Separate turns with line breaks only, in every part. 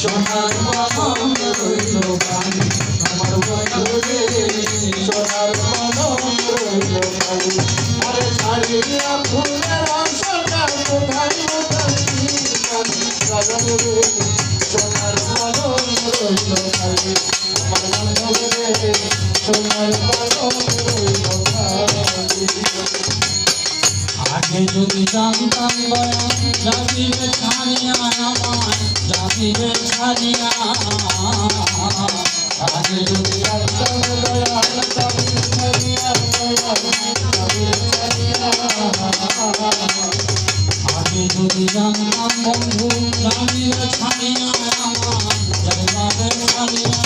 সোনার বাগান রইল খালি আমার বন্ধুরে সোনার বাগান রইল খালি আরে ছাড়িয়া ফুলের অংশটা কোথায় কোথায় সোনার বাগান রইল খালি আমার বন্ধুরে সোনার বাগান রইল খালি আগে যদি জানতাম দয়া যাবিবে ছাড়িয়া আমার যাবিবে ছাড়িয়া আগে যদি জানতাম যদি জানতাম বন্ধু, যাবিবে ছাড়িয়া আমার ছাড়িয়া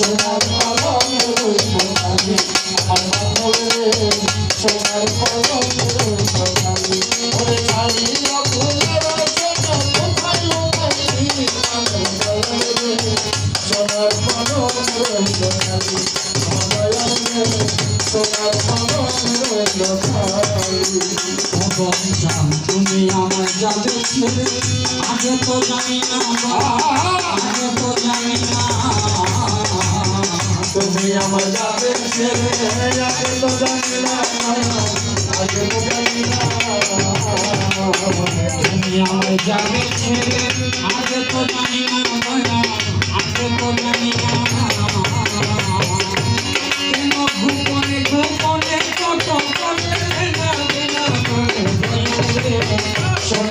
সোনার কলম ভগবান জান তুমি আমার যাবে আগে তো জানি না আগে তো জানি না। তুমি আমার যাবে আগে তো জানি না আগে তো জানি না তুমি আমার যাবে আগে তো জানি না আগে তো জানি না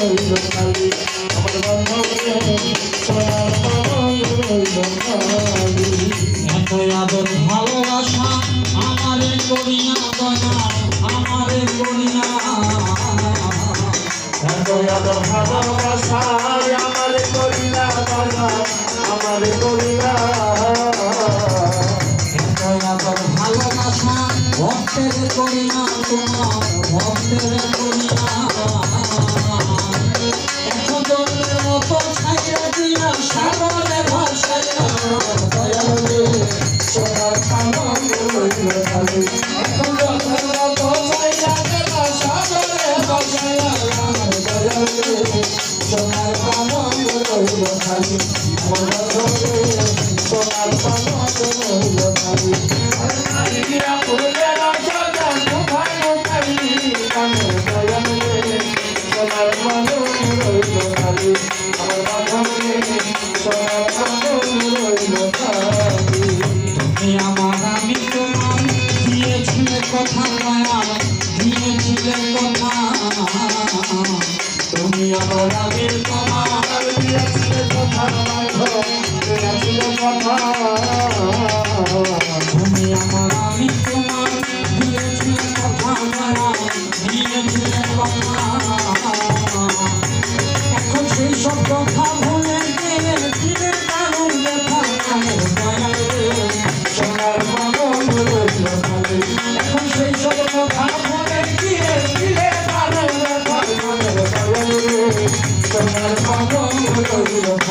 রইল খালি আমার বান্ধবে সোনার কলম রইল খালি এত আদর ভালোবাসা আমারে করিয়া দয়া আমারে করিয়া এত আদর ভালোবাসা আমারে ভালোবাসা ভক্তের করিয়া তোমার ভক্তের করিয়া এখন জন্মের মতো ছাইয়া দিয়া সাগরে ভাসাইয়া দয়ালে সোনার কামন রইল খালি এখন জন্মের মতো ছাইয়া দিয়া সাগরে ভাসাইয়া দয়ালে সোনার কামন রইল খালি সোনার কামন রইল খালি কথা দিয়েছিলে কথা তুমি আমার আমি তোমার দিয়েছিলে কথা